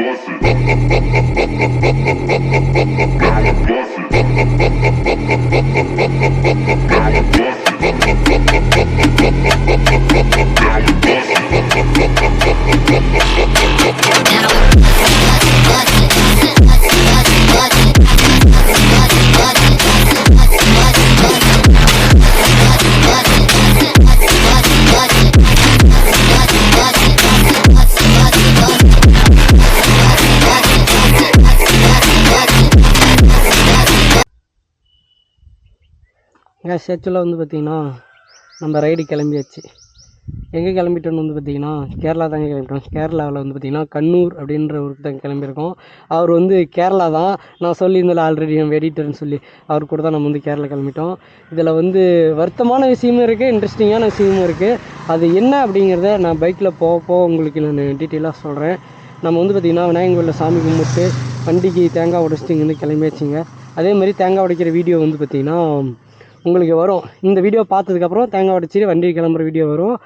Classic. ஏன் ஆக்சுவலாக வந்து பார்த்திங்கன்னா நம்ம ரைடு கிளம்பியாச்சு. எங்கே கிளம்பிட்டோன்னு வந்து பார்த்திங்கன்னா கேரளா தாங்க கிளம்பிட்டோம். கேரளாவில் வந்து பார்த்திங்கன்னா கண்ணூர் அப்படின்ற ஊருக்கு தான் கிளம்பியிருக்கோம். அவர் வந்து கேரளா தான் நான் சொல்லியிருந்தேன் ஆல்ரெடி நம்ம எடிட்டர்னு சொல்லி. அவர் கூட தான் நம்ம வந்து கேரளா கிளம்பிட்டோம். இதில் வந்து வருத்தமான விஷயமும் இருக்குது இன்ட்ரெஸ்டிங்கான விஷயமும் இருக்குது அது என்ன அப்படிங்கிறத நான் பைக்கில் போக போக உங்களுக்கு நான் டீட்டெயிலாக சொல்கிறேன் நம்ம வந்து பார்த்திங்கன்னா விநாயகர் கோயிலில் சாமி கும்பிட்டு வண்டிக்கு தேங்காய் உடச்சிட்டு இங்கேருந்து கிளம்பியாச்சுங்க. அதே மாதிரி தேங்காய் உடைக்கிற வீடியோ வந்து பார்த்திங்கன்னா உங்களுக்கு வரும். இந்த வீடியோ பார்த்ததுக்கப்புறம் தேங்காய் உடச்சி வண்டி கிளம்புற வீடியோ வரும்.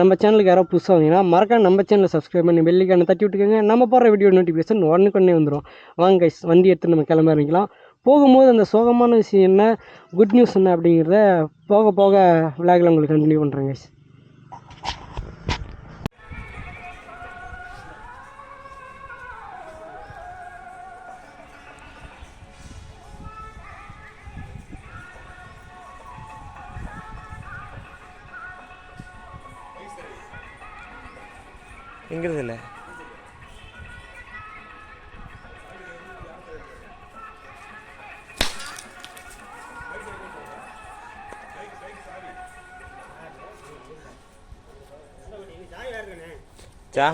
நம்ம சேனலுக்கு யாரோ புதுசாக வந்தீங்கன்னா மறக்காம நம்ம சேனலை சப்ஸ்கிரைப் பண்ணி பெல்லிக்கான தட்டி விட்டுக்கோங்க. நம்ம போடுற வீடியோ நோட்டிஃபிகேஷன் ஒன்றுக்கு உடனே வந்துடும் வாங்க கைஸ் வண்டி எடுத்து நம்ம கிளம்ப ஆரம்பிக்கலாம் போகும்போது அந்த சோகமான விஷயம் என்ன குட் நியூஸ் என்ன அப்படிங்கிறத போக போக விளையாடல உங்களுக்கு கண்டினியூ பண்ணுறேன் guys எங்கிறது இல்லை சா.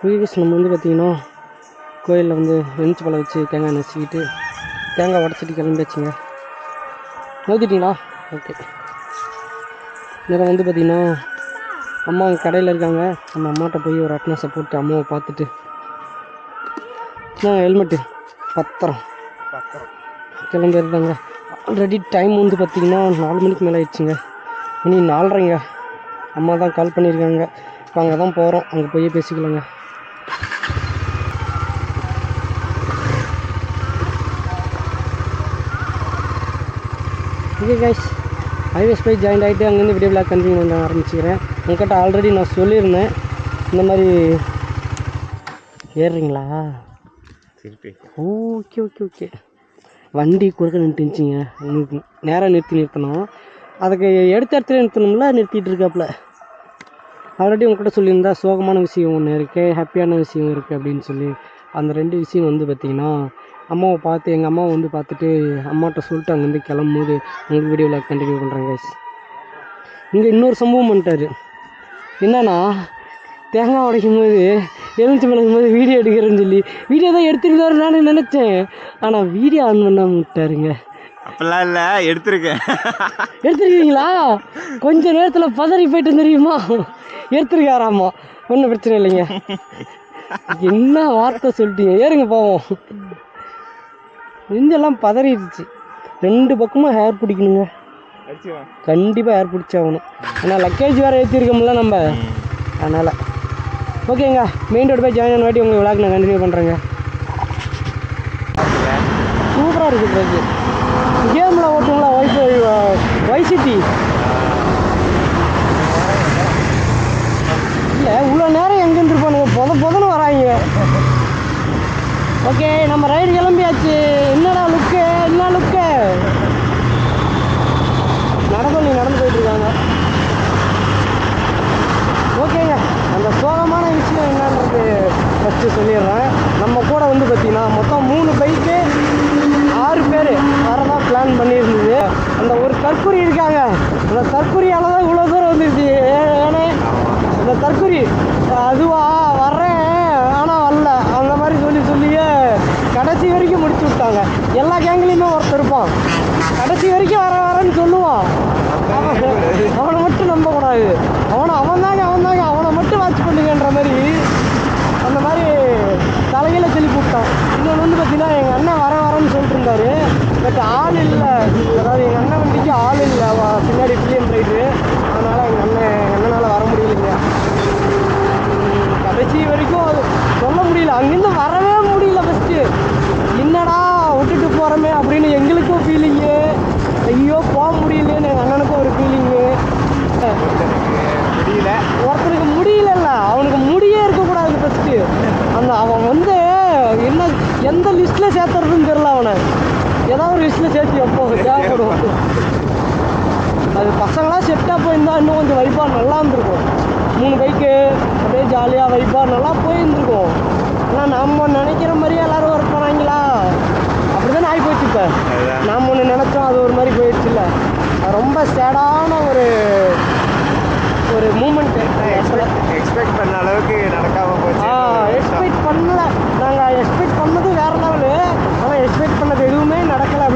ப்ரீவியஸ் நம்ம வந்து பார்த்திங்கன்னா கோயிலில் வந்து வெஞ்சு பழம் வச்சு தேங்காய் நசுக்கிட்டு தேங்காய் உடச்சிட்டு கிளம்பியாச்சுங்க. நோக்கிட்டீங்களா ஓகே இதில் வந்து பார்த்திங்கன்னா அம்மா அங்கே கடையில் இருக்காங்க. நம்ம அம்மாட்ட போய் ஒரு அட்னஸை போட்டு அம்மாவை பார்த்துட்டு நான் ஹெல்மெட்டு பத்திரம். கிளம்பி இருந்தாங்க ஆல்ரெடி டைம் வந்து பார்த்திங்கன்னா நாலு மணிக்கு மேலே ஆயிடுச்சுங்க. இனி நாலரைங்க. அம்மா தான் கால் பண்ணியிருக்காங்க. இப்போ அங்கே தான் போகிறோம் அங்கே போய் பேசிக்கலாங்க. ஓகே கைஸ் ஹைவேஸ் போய் ஜாயின் ஆகிட்டு அங்கேருந்து வீடியோ பிளாக் கண்டினியூ பண்ண ஆரம்பிச்சுக்கிறேன். உங்கள்கிட்ட ஆல்ரெடி நான் சொல்லியிருந்தேன். இந்த மாதிரி ஏறுறீங்களா? திருப்பி. ஓகே ஓகே ஓகே வண்டி குறுக்க நிறுத்திச்சிங்க நேராக நிறுத்தி நிறுத்தணும். அதுக்கு எடுத்த இடத்துல நிறுத்தணும்ல நிறுத்திட்டு இருக்காப்புல. ஆல்ரெடி உங்ககிட்ட சொல்லியிருந்தா சோகமான விஷயம் ஒன்று இருக்குது ஹாப்பியான விஷயம் இருக்குது அப்படின்னு சொல்லி அந்த ரெண்டு விஷயம் வந்து பார்த்திங்கன்னா அம்மாவை பார்த்து எங்கள் அம்மாவை வந்து பார்த்துட்டு அம்மாட்ட சொல்லிட்டு அங்கேருந்து கிளம்பும்போது உங்களுக்கு வீடியோவில் கண்டினியூ பண்ணுறேன் guys. இங்கே இன்னொரு சம்பவம் பண்ணிட்டாரு. என்னன்னா தேங்காய் உடைக்கும் போது எலுமிச்சி பழகும் போது வீடியோ எடுக்கிறேன்னு சொல்லி வீடியோ தான் எடுத்துருந்தாரு நான் நினச்சேன். ஆனால் வீடியோ ஆன் பண்ணாம விட்டாருங்க. அப்பெல்லாம் இல்லை எடுத்திருக்கேன். எடுத்துருக்கீங்களா? கொஞ்ச நேரத்தில் பதறி போயிட்டு தெரியுமா? எடுத்துருக்காராமா? ஒன்றும் பிரச்சனை இல்லைங்க. என்ன வார்த்தை சொல்லிட்டீங்க? ஏறுங்க போவோம். நெஞ்செல்லாம் பதறிடுச்சு. ரெண்டு பக்கமும் ஹேர் பிடிக்கணுங்க. கண்டிப்பாக ஹேர் பிடிச்சாகணும். ஏன்னா லக்கேஜ் வேறு ஏற்றிருக்கோம்ல நம்ம. அதனால். ஓகேங்க மெயின் ரோடு போய் ஜாயின் வாட்டி உங்கள் விளாக் நான் கண்டினியூ பண்ணுறேங்க சூப்பராக இருக்குது ட்ரெக்கு கேமில் ஓட்டுங்களா ஒய்ஃபை வைசிட்டி இல்லை இவ்வளோ நேரம் எங்கே இருந்துருப்பானுங்க பொத பொதன்னு வராங்க ஓகே நம்ம ரைடு கிளம்பியாச்சு. என்னடா லுக்கு என்ன லுக்கு நடக்கும் நீ நடந்து போயிட்டு இருக்காங்க ஓகேங்க அந்த சோகமான விஷயம் என்னன்றது ஃபஸ்ட்டு சொல்லிடுறேன். நம்ம கூட வந்து பார்த்திங்கன்னா மொத்தம் மூணு பைக்கு பிளான் பண்ணியிருந்தது. அந்த ஒரு தற்குறி இருக்காங்க. அந்த தற்குறியால தான் இவ்வளோ தூரம் வந்துருச்சு. ஏன்னா அந்த தற்குறி அதுவா வர ஆனால் வரல அந்த மாதிரி சொல்லி சொல்லியே கடைசி வரைக்கும் முடிச்சு விட்டாங்க. எல்லா கேங்லேயுமே ஒருத்தர் இருப்பான். கடைசி வரைக்கும் வர வரேன்னு சொல்லுவான். அவனை மட்டும் நம்பக்கூடாது. அவனை அவன் தாங்க அவன் தாங்க. அவனை மட்டும் வாட்ச் பண்ணுங்கன்ற மாதிரி அந்த மாதிரி தலையில திருப்பி விட்டான். இன்னொன்று வந்து பார்த்தீங்கன்னா எங்கள் அண்ணன் வர வரேன்னு சொல்லிட்டு இருந்தாரு. பட் ஆள் இல்லை. அதாவது எங்கள் அண்ணன் வண்டிக்கு ஆள் இல்லை. பின்னாடி பில்லியன் ரைடு அதனால் எங்கள் அண்ணன் எங்கள் அண்ணனால் வர முடியலைங்க கடைசி வரைக்கும் அது சொல்ல முடியல. அங்கேருந்து வரவே முடியல ஃபஸ்ட்டு என்னடா விட்டுட்டு போகிறோமே அப்படின்னு எங்களுக்கும் ஃபீலிங்கு ஐயோ போக முடியலன்னு எங்கள் அண்ணனுக்கும் ஒரு ஃபீலிங்கு முடியல. ஒருத்தனுக்கு முடியலல்ல. அவனுக்கு முடியே இருக்கக்கூடாது ஃபஸ்ட்டு அந்த அவன் வந்து என்ன எந்த லிஸ்ட்டில் சேர்த்துறதுன்னு தெரில அவனை. ஏதாவது ஒரு லிஸ்ட்டில் சேர்த்து எப்போ தேவைப்படும். அது பசங்களாம் செட்டாக போயிருந்தா இன்னும் கொஞ்சம் வைப்பாக நல்லா இருந்திருக்கும். மூணு பைக்கு அப்படியே ஜாலியாக வைப்பாக நல்லா போயிருந்துருக்கும். ஆனால் நம்ம நினைக்கிற மாதிரியே எல்லாரும் ஒர்க் பண்ணாங்களா அப்படி தானே ஆகி போச்சு இப்போ அதுதான். நாம் ஒன்று நினச்சோம் அது ஒரு மாதிரி போயிடுச்சுல்ல அது ரொம்ப சேடான ஒரு ஒரு மூமெண்ட்டு எக்ஸ்பெக்ட் பண்ண அளவுக்கு நடக்காம போச்சு. எக்ஸ்பெக்ட் பண்ணல. நாங்கள் எக்ஸ்பெக்ட் பண்ணது வேற லெவலு ஆனால் எக்ஸ்பெக்ட் பண்ணது எதுவுமே நடக்கலை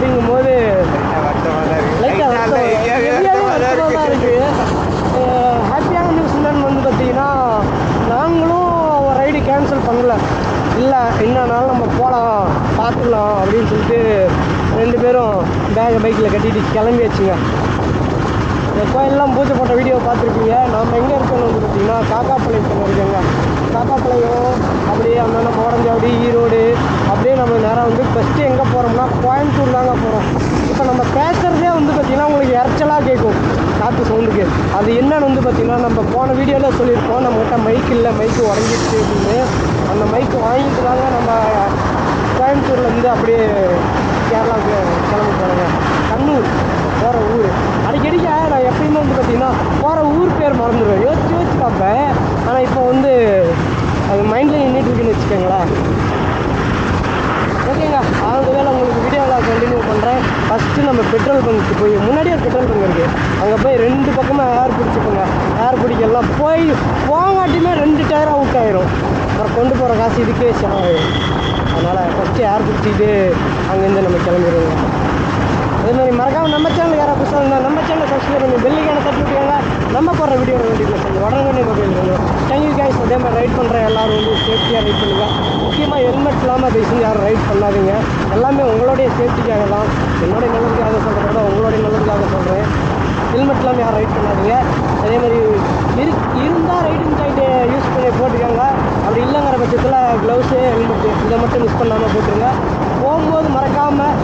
இருக்கு. இருக்குது ஹாப்பியான நியூஸ் என்னன்னு வந்து பார்த்தீங்கன்னா நாங்களும் ரைடு கேன்சல் பண்ணல. இல்லை இன்னனாலும் நம்ம போகலாம் பார்த்துக்கலாம் அப்படின்னு சொல்லிட்டு ரெண்டு பேரும் பேகை பைக்கில் கட்டிட்டு கிளம்பியாச்சுங்க. இந்த கோயிலெலாம் பூஜை போட்ட வீடியோ பார்த்துருப்பீங்க. நம்ம எங்கே இருக்கோம்னு வந்து பார்த்தீங்கன்னா காக்காப்பாளையத்தில் இருக்கோங்க காக்காப்பாளையம் அப்படியே அந்தாண்ட மோடஞ்சாவடி ஈரோடு அப்படியே நம்ம நேராக வந்து ஃபஸ்ட்டு எங்கே போகிறோம்னா கோயம்புத்தூர் தாங்க போகிறோம் இப்போ நம்ம பேசுகிறதே வந்து பார்த்திங்கன்னா உங்களுக்கு இறைச்சலாக கேட்கும். காற்று சவுண்டுக்கு. அது என்னன்னு வந்து பார்த்திங்கன்னா நம்ம போன வீடியோவில் சொல்லியிருக்கோம். நம்மகிட்ட மைக் இல்லை மைக்கு உடஞ்சிடுச்சு அப்படின்னு. அந்த மைக்கு வாங்கிட்டு தாங்க நம்ம கோயம்புத்தூர்லேருந்து அப்படியே கேரளாவுக்கு கிளம்பி போகிறோங்க கண்ணூர். போகிற ஊர். அடிக்கடிக்க நான் எப்பயுமே வந்து பார்த்தீங்கன்னா போகிற ஊர் பேர் மறந்துடுவேன். யோசிச்சு யோசிச்சு பார்ப்பேன். ஆனால் இப்போ வந்து அது மைண்டில் நின்றுட்டு இருக்குன்னு வச்சுக்கோங்களேன். ஓகேங்க அந்த வேலை உங்களுக்கு வீடியோவில் கண்டினியூ பண்ணுறேன் ஃபஸ்ட்டு நம்ம பெட்ரோல் பங்க்கு போய் முன்னாடியே ஒரு பெட்ரோல் பங்க் இருக்குது அங்கே போய் ரெண்டு பக்கமாக ஏர் பிடிச்சிக்கோங்க. ஏர் பிடிக்கலாம். போய் போங்காட்டியுமே ரெண்டு டயர் அவுட் ஆயிரும். அப்புறம் கொண்டு போகிற காசு இதுக்கே செலவாயிடும் அதனால் ஃபஸ்ட்டு ஏர் பிடிச்சிட்டு அங்கேருந்து நம்ம கிளம்பிடுவோம். அதே மாதிரி மறக்காம நம்ம சேனல் யாராவது புதுசாக இருந்தால் நம்ம சேனல் சப்ஸ்கிரைப் பண்ணி பெல்லிக்கான தட்டி விட்டுருங்க நம்ம போடுற வீடியோ நோட்டிஃபிகேஷன் உடனே மொபைல் வரும் தேங்க்யூ கைஸ் அதே மாதிரி ரைட் பண்ணுற எல்லாரும் வந்து சேஃப்டியாக ரைட் பண்ணுங்கள் முக்கியமாக ஹெல்மெட் இல்லாமல் தயவு யாரும் ரைட் பண்ணாதீங்க. எல்லாமே உங்களுடைய சேஃப்டிக்காக தான். என்னுடைய நல்லதுக்காக சொல்கிறத உங்களுடைய நல்லதுக்காக சொல்கிறேன் ஹெல்மெட் இல்லாமல் யாரும் ரைட் பண்ணாதீங்க. அதே மாதிரி இரு இருந்தால் ரைடிங் ஜாக்கெட்டு யூஸ் பண்ணி போட்டுக்கோங்க. அப்படி இல்லைங்கிற பட்சத்தில் க்ளவுஸு ஹெல்மெட்டு இதை மட்டும் மிஸ் பண்ணாமல் போட்டுருங்க. போகும்போது மறக்காமல்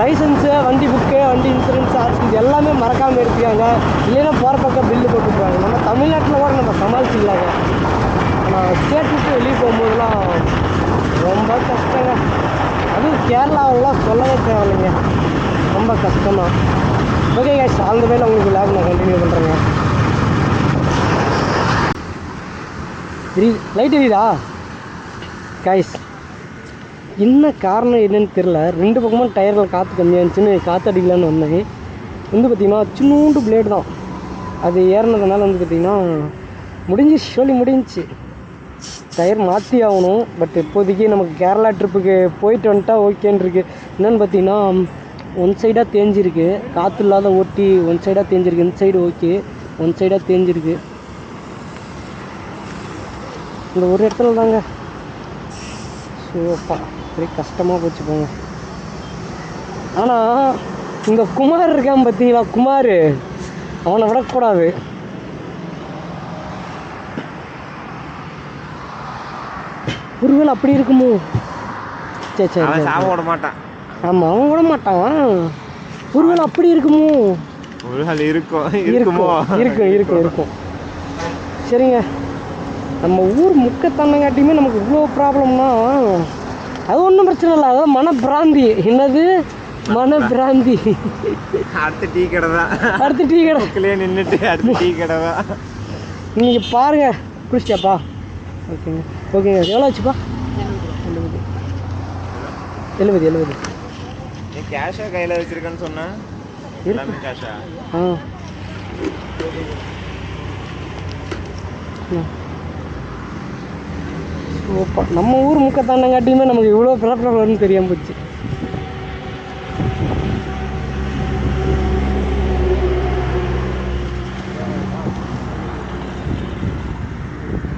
லைசன்ஸு வண்டி புக்கு வண்டி இன்சூரன்ஸ் ஆர்சி இது எல்லாமே மறக்காமல் எடுத்துக்காங்க. இல்லைன்னா போகிற பக்கம் பில்லு போட்டுருப்பாங்க நம்ம தமிழ்நாட்டில் கூட நம்ம சமாளிச்சிக்கலாங்க ஆனால் ஸ்டேட் விட்டு வெளியே போகும்போதெல்லாம் ரொம்ப கஷ்டங்க. அதுவும் கேரளாவெல்லாம் சொல்லவே தேவையில்லைங்க. ரொம்ப கஷ்டம்தான். ஓகே கைஸ் அந்த வேலை உங்களுக்கு லேப் நான் கண்டினியூ பண்ணுறேங்க லைட் எரியுதா கைஸ் என்ன காரணம் என்னன்னு தெரில ரெண்டு பக்கமும் டயரில் காற்று கம்மியாக இருந்துச்சுன்னு காற்று அடிக்கலான்னு வந்தேன். வந்து பார்த்திங்கன்னா சின்னூண்டு பிளேடு தான். அது ஏறினதுனால வந்து பார்த்திங்கன்னா முடிஞ்சு ஷோலி முடிஞ்சுச்சு. டயர் மாற்றி ஆகணும். பட் இப்போதைக்கு நமக்கு கேரளா ட்ரிப்புக்கு போயிட்டு வந்துட்டா ஓகேன்னு என்னென்னு பார்த்தீங்கன்னா ஒன் சைடாக தேஞ்சிருக்கு. காற்று இல்லாத ஓட்டி ஒன் சைடாக தேஞ்சிருக்கு. இந்த சைடு ஓகே ஒன் சைடாக தேஞ்சிருக்கு. இந்த ஒரு இடத்துல தாங்க. சோப்பா சரி கஷ்டமாக போச்சு போங்க ஆனால் இந்த குமார் இருக்கான் பார்த்தீங்களா குமார் அவனை விடக்கூடாது. ஒருவேளை அப்படி இருக்குமோ? சரி சரி. சாம விட மாட்டான் ஆமாம் அவன் விட மாட்டான் ஒருவேளை அப்படி இருக்குமோ? ஒரு நாள் இருக்கும். இருக்கும் இருக்குமோ? இருக்கும் இருக்கும் இருக்கும். சரிங்க. நம்ம ஊர் முக்க தன்னங்காட்டியுமே நமக்கு இவ்வளோ ப்ராப்ளம்னா அது ஒன்றும் பிரச்சனை இல்லை. அதாவது மனப்பிராந்தி. என்னது? மனப்பிராந்தி. அடுத்த டீ கடை தான். அடுத்து டீ கடை. நின்றுட்டு அடுத்த டீ கடை தான். நீங்கள் பாருங்க. குடிச்சிட்டியாப்பா? ஓகேங்க. ஓகேங்க. எவ்வளோ ஆச்சுப்பா? எழுபது. எழுபது. எழுபது. கேஷா கையில வச்சிருக்கேன்னு சொன்னா? எல்லாமே கேஷா ஆ. ஓப்பா. நம்ம ஊர் முக்கத்தாண்டங்காட்டியுமே நமக்கு இவ்வளோ பிறப்பில் வரும்னு தெரியாம போச்சு.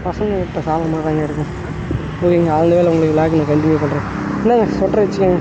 பசங்க இப்போ சாப்பிட தாங்க இருக்கும் ஓகேங்க அந்த வேலை உங்களுக்கு விளாக் நான் கண்டினியூ பண்ணுறேன் என்னங்க சொட்டரை வச்சுக்கோங்க.